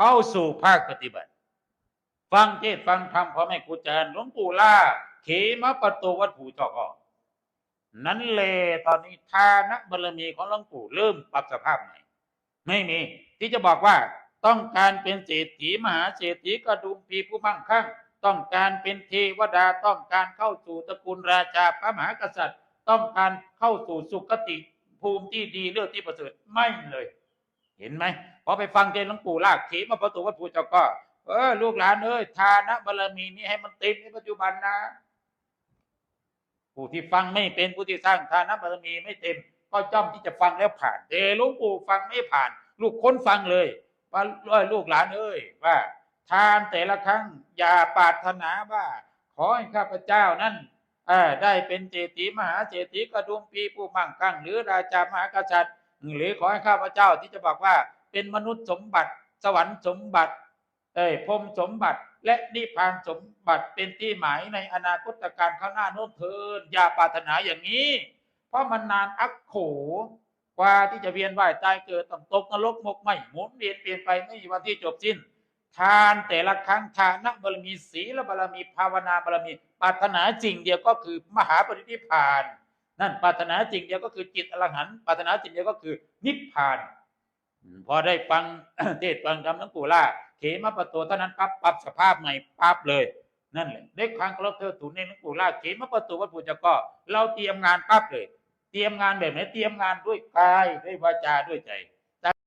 เข้าสู่ภาคปฏิบัติ ฟังเทศฟังธรรมพ่อแม่ครูอาจารย์หลวงปู่ล่า เขมปโตวัดผูจอกอนั้นเลยตอนนี้ทานะบารมีของหลวงปู่เริ่มปรับสภาพใหม่ ไม่มี ที่จะบอกว่าต้องการเป็นเศรษฐีมหาเศรษฐีกระดุมปีผู้มั่งคั่ง ต้องการเป็นเทวดาต้องการเข้าสู่ตระกูลราชาพระมหากษัตริย์ ต้องการเข้าสู่สุคติภูมิที่ดีเลือกที่ประเสริฐไม่เลย เห็นไหม อไปฟังเทศน์หลวงปู่ลากเขมาประตูวัดภูเจ้าก็เออลูกหลานเอ้ยทานะบารมีนี้ให้มันเต็มในปัจจุบันนะ ผู้ที่ฟังไม่เป็นผู้ที่สร้างทานะบารมีไม่เต็ม ก็จ้อมที่จะฟังแล้วผ่านแต่หลวงปู่ฟังไม่ผ่าน ลูกค้นฟังเลยว่าเอ้ยลูกหลานเอ้ยว่า ทานแต่ละครั้งอย่าปาถนาว่า ขอให้ข้าพเจ้านั้นอได้เป็นเศรษฐีมหาเศรษฐีกระดุมปีผู้มั่งคั่งหรือราชามหากษัตริย์หรือขอให้ข้าพเจ้าที่จะบอกว่า เป็นมนุษย์สมบัติ สวรรค์สมบัติ เอ้ยพรมสมบัติ และนิพพานสมบัติเป็นที่หมายในอนาคตการข้างหน้าโน้นเทินอย่าปรารถนาอย่างนี้ เพราะมันนานอักโขกว่าที่จะเวียนว่ายตายเกิดต้องตกนรกหมกไหมหมุนเวียนเปลี่ยนไปไม่มีวันที่จบสิ้น ทานแต่ละครั้งทานบารมีศีลบารมีภาวนาบารมีปรารถนาจริงเดียวก็คือมหาปรินิพาน นั่นปรารถนาจริงเดียวก็คือจิตอรหันต์ปรารถนาจริงเดียวก็คือนิพพาน พอได้ฟังเทศฟังธรรมหลวงปู่ล่าเขมาประตูเท่านั้นปั๊บปั๊บสภาพใหม่ปั๊บเลยนั่นแหละได้ครั้งเคารพเธอถูนในหลวงปู่ล่าเขมาประตูวัดปู่เจ้าก็เราเตรียมงานปั๊บเลย เตรียมงานแบบไหนเตรียมงานด้วยกายด้วยวาจาด้วยใจ